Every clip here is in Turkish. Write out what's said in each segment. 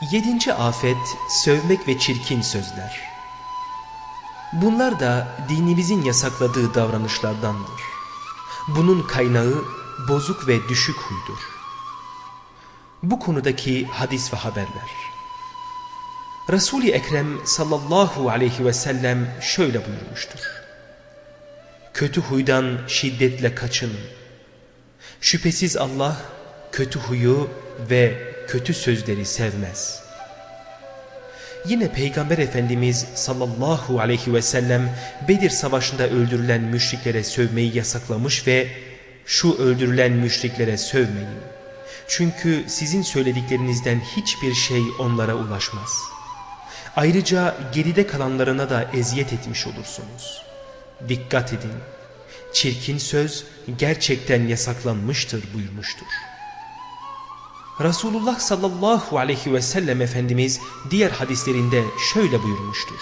Yedinci afet sövmek ve çirkin sözler. Bunlar da dinimizin yasakladığı davranışlardandır. Bunun kaynağı bozuk ve düşük huydur. Bu konudaki hadis ve haberler. Resul-i Ekrem sallallahu aleyhi ve sellem şöyle buyurmuştur. Kötü huydan şiddetle kaçının. Şüphesiz Allah kötü huyu ve kötü sözleri sevmez. Yine Peygamber Efendimiz sallallahu aleyhi ve sellem Bedir Savaşı'nda öldürülen müşriklere sövmeyi yasaklamış ve şu öldürülen müşriklere sövmeyin. Çünkü sizin söylediklerinizden hiçbir şey onlara ulaşmaz. Ayrıca geride kalanlarına da eziyet etmiş olursunuz. Dikkat edin. Çirkin söz gerçekten yasaklanmıştır buyurmuştur. Resulullah sallallahu aleyhi ve sellem Efendimiz diğer hadislerinde şöyle buyurmuştur.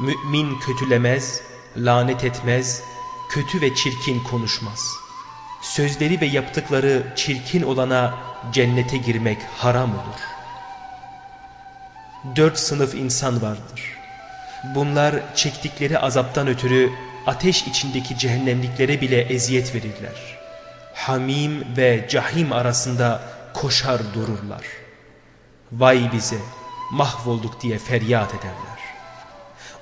Mümin kötülemez, lanet etmez, kötü ve çirkin konuşmaz. Sözleri ve yaptıkları çirkin olana cennete girmek haram olur. Dört sınıf insan vardır. Bunlar çektikleri azaptan ötürü ateş içindeki cehennemliklere bile eziyet verirler. Hamim ve cahim arasında koşar dururlar. Vay bize mahvolduk diye feryat ederler.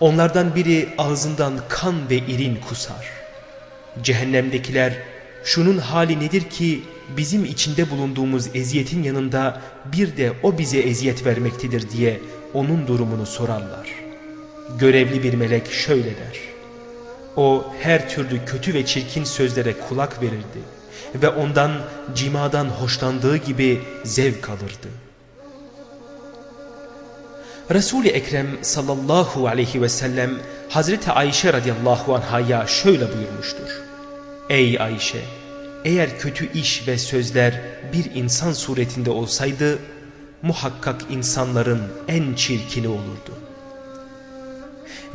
Onlardan biri ağzından kan ve irin kusar. Cehennemdekiler şunun hali nedir ki bizim içinde bulunduğumuz eziyetin yanında bir de o bize eziyet vermektedir diye onun durumunu sorarlar. Görevli bir melek şöyle der. O her türlü kötü ve çirkin sözlere kulak verirdi ve ondan cimadan hoşlandığı gibi zevk alırdı. Resul-i Ekrem sallallahu aleyhi ve sellem Hazreti Ayşe radıyallahu anhaya şöyle buyurmuştur. Ey Ayşe! Eğer kötü iş ve sözler bir insan suretinde olsaydı muhakkak insanların en çirkini olurdu.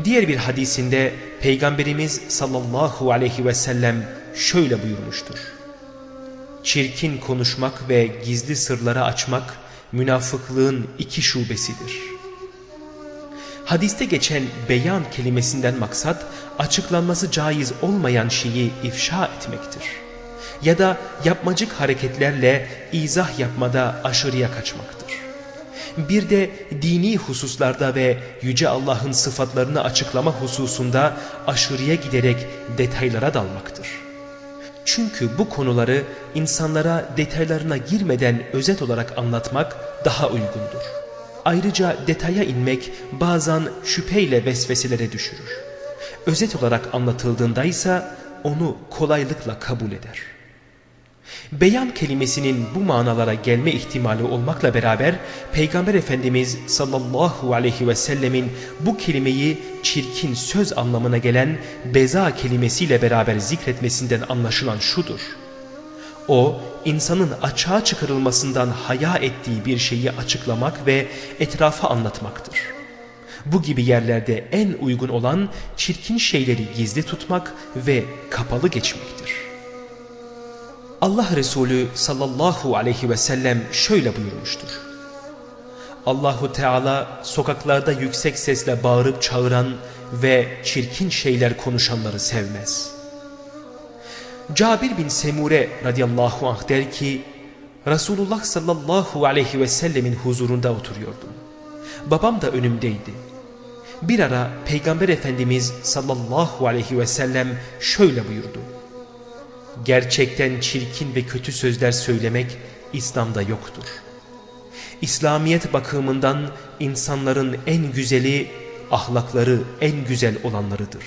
Diğer bir hadisinde Peygamberimiz sallallahu aleyhi ve sellem şöyle buyurmuştur. Çirkin konuşmak ve gizli sırları açmak münafıklığın iki şubesidir. Hadiste geçen beyan kelimesinden maksat açıklanması caiz olmayan şeyi ifşa etmektir. Ya da yapmacık hareketlerle izah yapmada aşırıya kaçmaktır. Bir de dini hususlarda ve Yüce Allah'ın sıfatlarını açıklama hususunda aşırıya giderek detaylara dalmaktır. Çünkü bu konuları insanlara detaylarına girmeden özet olarak anlatmak daha uygundur. Ayrıca detaya inmek bazen şüpheyle vesveselere düşürür. Özet olarak anlatıldığında ise onu kolaylıkla kabul eder. Beyan kelimesinin bu manalara gelme ihtimali olmakla beraber Peygamber Efendimiz sallallahu aleyhi ve sellemin bu kelimeyi çirkin söz anlamına gelen beza kelimesiyle beraber zikretmesinden anlaşılan şudur. O insanın açığa çıkarılmasından haya ettiği bir şeyi açıklamak ve etrafa anlatmaktır. Bu gibi yerlerde en uygun olan çirkin şeyleri gizli tutmak ve kapalı geçmektir. Allah Resulü sallallahu aleyhi ve sellem şöyle buyurmuştur. Allahu Teala sokaklarda yüksek sesle bağırıp çağıran ve çirkin şeyler konuşanları sevmez. Cabir bin Semure radıyallahu anh der ki Resulullah sallallahu aleyhi ve sellemin huzurunda oturuyordum. Babam da önümdeydi. Bir ara Peygamber Efendimiz sallallahu aleyhi ve sellem şöyle buyurdu. Gerçekten çirkin ve kötü sözler söylemek İslam'da yoktur. İslamiyet bakımından insanların en güzeli, ahlakları en güzel olanlarıdır.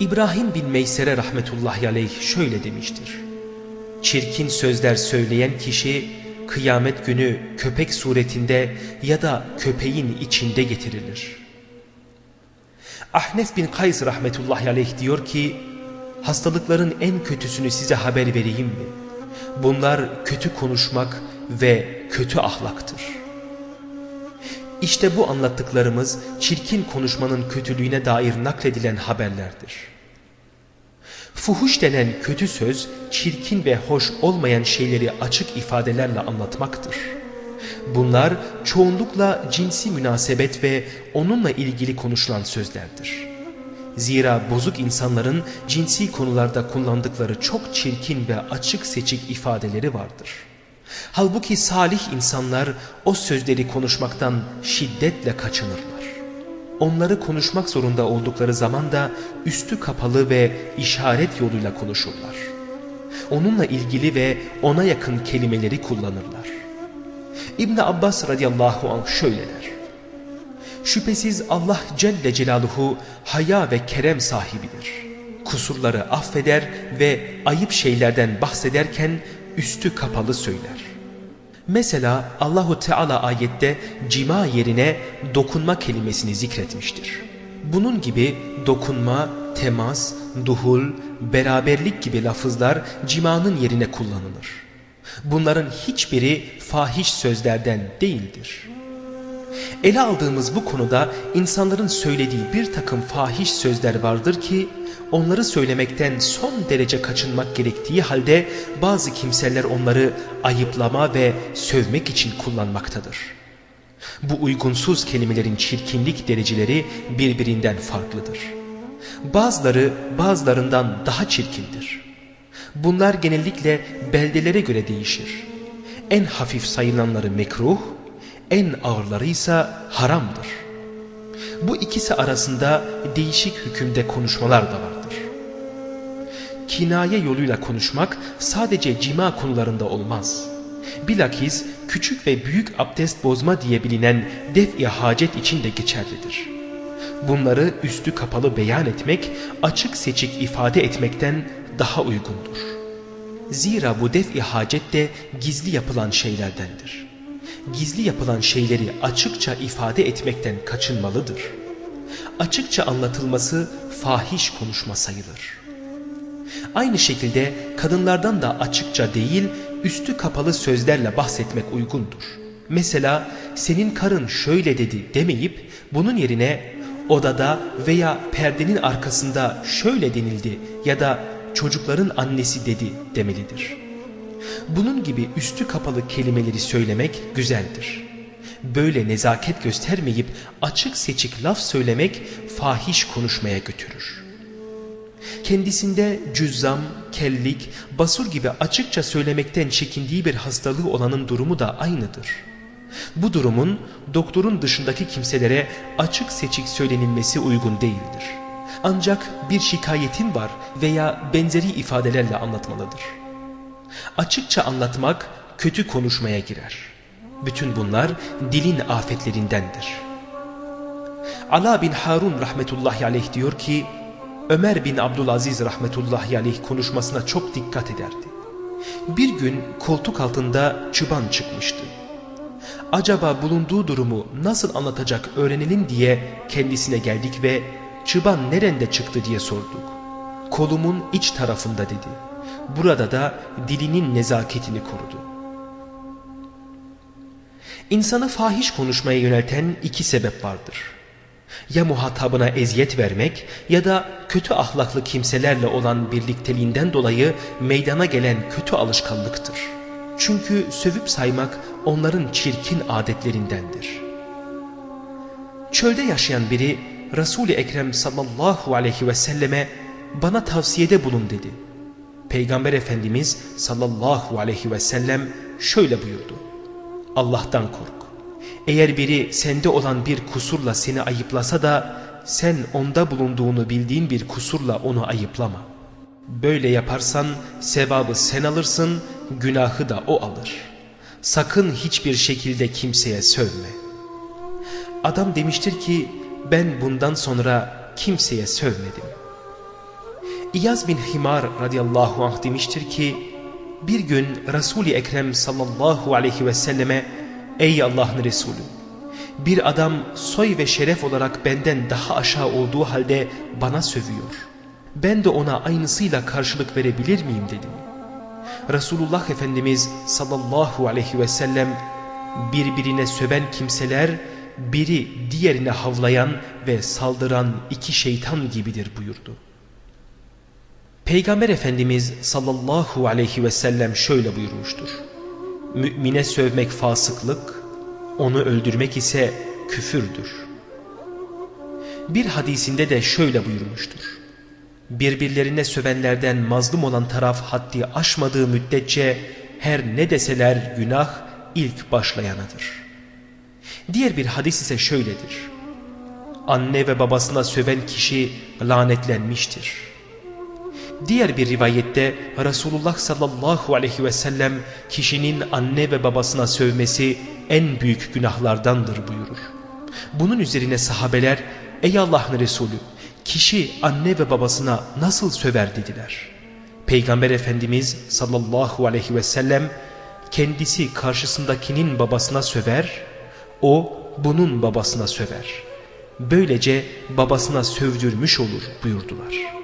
İbrahim bin Meysere rahmetullahi aleyh şöyle demiştir. Çirkin sözler söyleyen kişi kıyamet günü köpek suretinde ya da köpeğin içinde getirilir.'' Ahnef bin Kays rahmetullahi aleyh diyor ki hastalıkların en kötüsünü size haber vereyim mi? Bunlar kötü konuşmak ve kötü ahlaktır. İşte bu anlattıklarımız çirkin konuşmanın kötülüğüne dair nakledilen haberlerdir. Fuhuş denen kötü söz, çirkin ve hoş olmayan şeyleri açık ifadelerle anlatmaktır. Bunlar çoğunlukla cinsi münasebet ve onunla ilgili konuşulan sözlerdir. Zira bozuk insanların cinsi konularda kullandıkları çok çirkin ve açık seçik ifadeleri vardır. Halbuki salih insanlar o sözleri konuşmaktan şiddetle kaçınırlar. Onları konuşmak zorunda oldukları zaman da üstü kapalı ve işaret yoluyla konuşurlar. Onunla ilgili ve ona yakın kelimeleri kullanırlar. İbn Abbas radıyallahu anh şöyle der. Şüphesiz Allah Celle Celaluhu haya ve kerem sahibidir. Kusurları affeder ve ayıp şeylerden bahsederken üstü kapalı söyler. Mesela Allahu Teala ayette cima yerine dokunma kelimesini zikretmiştir. Bunun gibi dokunma, temas, duhul, beraberlik gibi lafızlar cimanın yerine kullanılır. Bunların hiçbiri fahiş sözlerden değildir. Ele aldığımız bu konuda insanların söylediği bir takım fahiş sözler vardır ki onları söylemekten son derece kaçınmak gerektiği halde bazı kimseler onları ayıplama ve sövmek için kullanmaktadır. Bu uygunsuz kelimelerin çirkinlik dereceleri birbirinden farklıdır. Bazıları bazılarından daha çirkindir. Bunlar genellikle beldelere göre değişir. En hafif sayılanları mekruh, en ağırları ise haramdır. Bu ikisi arasında değişik hükümde konuşmalar da vardır. Kinaye yoluyla konuşmak sadece cima konularında olmaz. Bilakis küçük ve büyük abdest bozma diye bilinen def-i hacet için de geçerlidir. Bunları üstü kapalı beyan etmek, açık seçik ifade etmekten daha uygundur. Zira bu def-i hacet de gizli yapılan şeylerdendir gizli yapılan şeyleri açıkça ifade etmekten kaçınmalıdır. Açıkça anlatılması fahiş konuşma sayılır. Aynı şekilde kadınlardan da açıkça değil, üstü kapalı sözlerle bahsetmek uygundur. Mesela senin karın şöyle dedi demeyip bunun yerine odada veya perdenin arkasında şöyle denildi ya da çocukların annesi dedi demelidir.'' Bunun gibi üstü kapalı kelimeleri söylemek güzeldir. Böyle nezaket göstermeyip açık seçik laf söylemek fahiş konuşmaya götürür. Kendisinde cüzzam, kellik, basur gibi açıkça söylemekten çekindiği bir hastalığı olanın durumu da aynıdır. Bu durumun doktorun dışındaki kimselere açık seçik söylenilmesi uygun değildir. Ancak bir şikayetin var veya benzeri ifadelerle anlatmalıdır. Açıkça anlatmak kötü konuşmaya girer. Bütün bunlar dilin afetlerindendir. Ala bin Harun rahmetullahi aleyh diyor ki Ömer bin Abdülaziz rahmetullahi aleyh konuşmasına çok dikkat ederdi. Bir gün koltuk altında çıban çıkmıştı. Acaba bulunduğu durumu nasıl anlatacak öğrenelim diye kendisine geldik ve çıban nerede çıktı diye sorduk. Kolumun iç tarafında dedi burada da dilinin nezaketini korudu. İnsanı fahiş konuşmaya yönelten iki sebep vardır. Ya muhatabına eziyet vermek ya da kötü ahlaklı kimselerle olan birlikteliğinden dolayı meydana gelen kötü alışkanlıktır. Çünkü sövüp saymak onların çirkin adetlerindendir. Çölde yaşayan biri Resul-i Ekrem sallallahu aleyhi ve selleme bana tavsiyede bulun dedi. Peygamber Efendimiz sallallahu aleyhi ve sellem şöyle buyurdu. Allah'tan kork. Eğer biri sende olan bir kusurla seni ayıplasa da sen onda bulunduğunu bildiğin bir kusurla onu ayıplama. Böyle yaparsan sevabı sen alırsın, günahı da o alır. Sakın hiçbir şekilde kimseye sövme. Adam demiştir ki ben bundan sonra kimseye sövmedim. İyaz bin Himar radıyallahu anh demiştir ki bir gün Resul-i Ekrem sallallahu aleyhi ve selleme ey Allah'ın Resulü bir adam soy ve şeref olarak benden daha aşağı olduğu halde bana sövüyor. Ben de ona aynısıyla karşılık verebilir miyim dedim. Resulullah Efendimiz sallallahu aleyhi ve sellem birbirine söven kimseler biri diğerine havlayan ve saldıran iki şeytan gibidir buyurdu. Peygamber Efendimiz sallallahu aleyhi ve sellem şöyle buyurmuştur. Mümine sövmek fasıklık, onu öldürmek ise küfürdür. Bir hadisinde de şöyle buyurmuştur. Birbirlerine sövenlerden mazlum olan taraf haddi aşmadığı müddetçe her ne deseler günah ilk başlayanadır. Diğer bir hadis ise şöyledir. Anne ve babasına söven kişi lanetlenmiştir. Diğer bir rivayette Resulullah sallallahu aleyhi ve sellem kişinin anne ve babasına sövmesi en büyük günahlardandır buyurur. Bunun üzerine sahabeler ey Allah'ın Resulü kişi anne ve babasına nasıl söver dediler. Peygamber Efendimiz sallallahu aleyhi ve sellem kendisi karşısındakinin babasına söver, o bunun babasına söver. Böylece babasına sövdürmüş olur buyurdular.''